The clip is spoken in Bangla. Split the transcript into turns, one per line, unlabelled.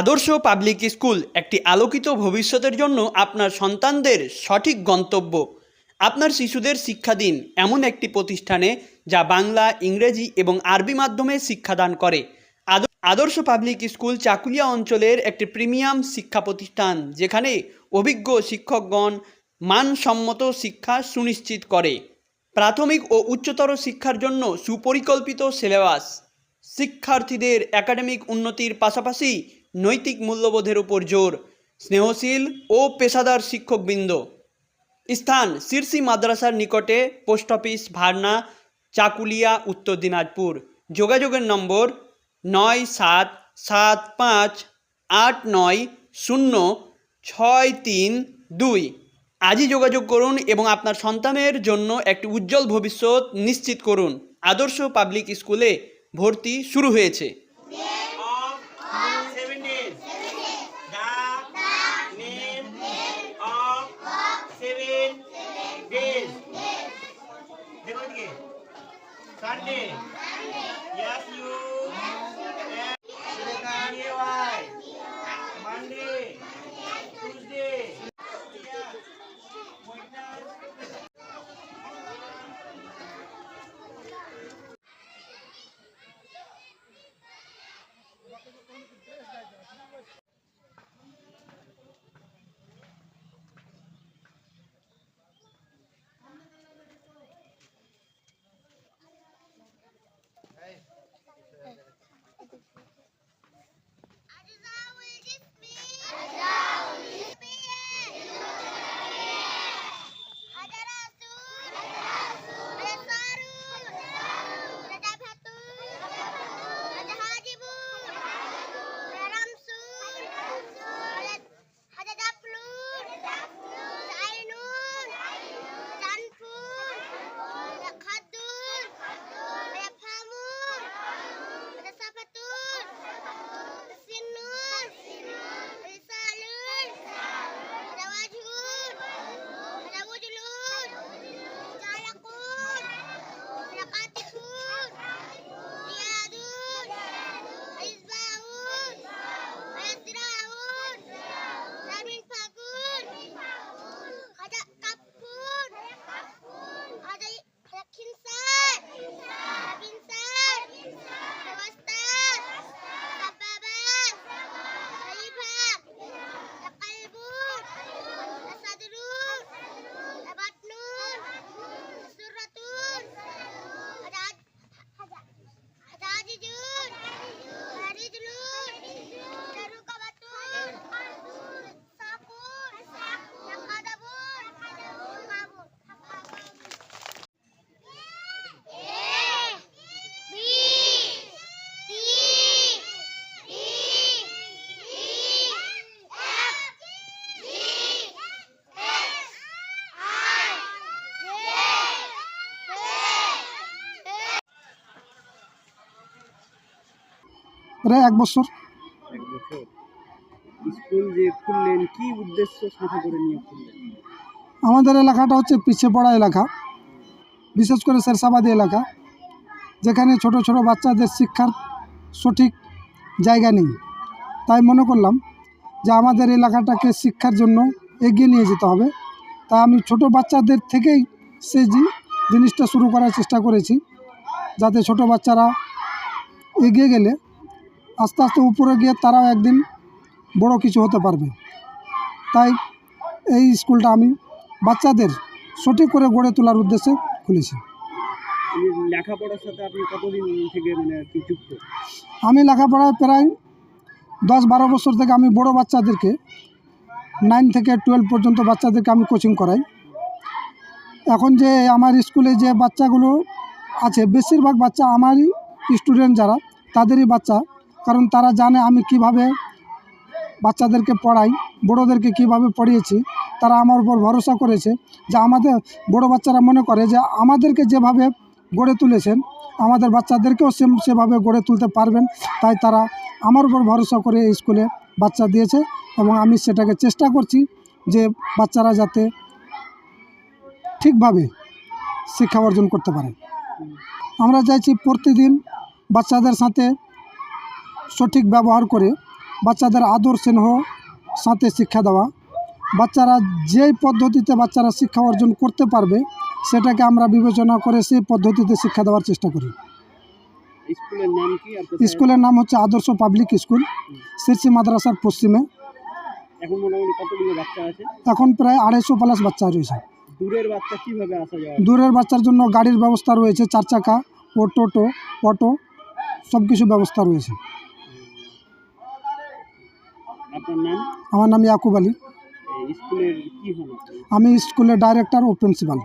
আদর্শ পাবলিক স্কুল একটি আলোকিত ভবিষ্যতের জন্য আপনার সন্তানদের সঠিক গন্তব্য। আপনার শিশুদের শিক্ষা দিন এমন একটি প্রতিষ্ঠানে যা বাংলা, ইংরেজি এবং আরবি মাধ্যমে শিক্ষাদান করে। আদর্শ পাবলিক স্কুল চাকুলিয়া অঞ্চলের একটি প্রিমিয়াম শিক্ষা প্রতিষ্ঠান যেখানে অভিজ্ঞ শিক্ষকগণ মানসম্মত শিক্ষা সুনিশ্চিত করে। প্রাথমিক ও উচ্চতর শিক্ষার জন্য সুপরিকল্পিত সিলেবাস। শিক্ষার্থীদের একাডেমিক উন্নতির পাশাপাশি নৈতিক মূল্যবোধের উপর জোর, স্নেহশীল ও পেশাদার শিক্ষকবৃন্দ। স্থান শীর্ষি মাদ্রাসার নিকটে, পোস্ট অফিস, ভারনা, চাকুলিয়া, উত্তর দিনাজপুর। যোগাযোগের নম্বর নয় সাত সাত পাঁচ আট নয় শূন্য ছয় তিন দুই। আজই যোগাযোগ করুন এবং আপনার সন্তানের জন্য একটি উজ্জ্বল ভবিষ্যৎ নিশ্চিত করুন। আদর্শ পাবলিক স্কুলে ভর্তি শুরু হয়েছে।
Sunday. Yes, you.
Yes, you.
প্রায় এক বছর।
এক বছর। স্কুল যে খুললেন কি উদ্দেশ্য সাথে করে নিয়ে খুললেন?
আমাদের এলাকাটা হচ্ছে পিছিয়ে পড়া এলাকা বিশেষ করে শেরসাবাদী এলাকা যেখানে ছোট ছোট বাচ্চাদের শিক্ষার সঠিক জায়গা নেই। তাই মনে করলাম যে আমাদের এলাকাটাকে শিক্ষার জন্য এগিয়ে নিয়ে যেতে হবে। তাই আমি ছোট বাচ্চাদের থেকেই সেই জিনিসটা শুরু করার চেষ্টা করেছি যাতে ছোট বাচ্চারা এগিয়ে গেলে আস্তে আস্তে উপরে গিয়ে তারাও একদিন বড় কিছু হতে পারবে। তাই এই স্কুলটা আমি বাচ্চাদের সঠিক করে গড়ে তোলার উদ্দেশ্যে খুলেছি।
লেখাপড়ার সাথে আপনি কতদিন থেকে মানে যুক্ত?
আমি লেখাপড়ায় প্রায় দশ বারো বছর থেকে আমি বড় বাচ্চাদেরকে নাইন থেকে টুয়েলভ পর্যন্ত বাচ্চাদেরকে আমি কোচিং করাই। এখন যে আমার স্কুলে যে বাচ্চাগুলো আছে বেশিরভাগ বাচ্চা আমারই স্টুডেন্ট যারা তাদেরই বাচ্চা কারণ তারা জানে আমি কীভাবে বাচ্চাদেরকে পড়াই, বড়োদেরকে কীভাবে পড়িয়েছি, তারা আমার উপর ভরসা করেছে যে আমাদের বড় বাচ্চারা মনে করে যে আমাদেরকে যেভাবে গড়ে তুলেছেন, আমাদের বাচ্চাদেরকেও সেম সেভাবে গড়ে তুলতে পারবেন। তাই তারা আমার উপর ভরসা করে স্কুলে বাচ্চা দিয়েছে এবং আমি সেটাকে চেষ্টা করছি যে বাচ্চারা যাতে ঠিকভাবে শিক্ষা অর্জন করতে পারে। আমরা চাইছি প্রতিদিন বাচ্চাদের সাথে সঠিক ব্যবহার করে বাচ্চাদের আদর স্নেহ সাথে শিক্ষা দেওয়া। বাচ্চারা যেই পদ্ধতিতে বাচ্চারা শিক্ষা অর্জন করতে পারবে সেটাকে আমরা বিবেচনা করে সেই পদ্ধতিতে শিক্ষা দেওয়ার চেষ্টা করি।
স্কুলের নাম
হচ্ছে আদর্শ পাবলিক স্কুল শীর্ষি মাদ্রাসার পশ্চিমে। এখন প্রায় আড়াইশো প্লাস বাচ্চা রয়েছে।
দূরের বাচ্চা কীভাবে আসা যাওয়া
দূরের বাচ্চার জন্য গাড়ির ব্যবস্থা রয়েছে চার চাকা ও টোটো অটো সব কিছু ব্যবস্থা রয়েছে।
আপনার নাম?
আমার নাম ইয়াকুব আলী।
এই স্কুলের কি হন আপনি
আমি স্কুলের ডাইরেক্টর ও প্রিন্সিপাল।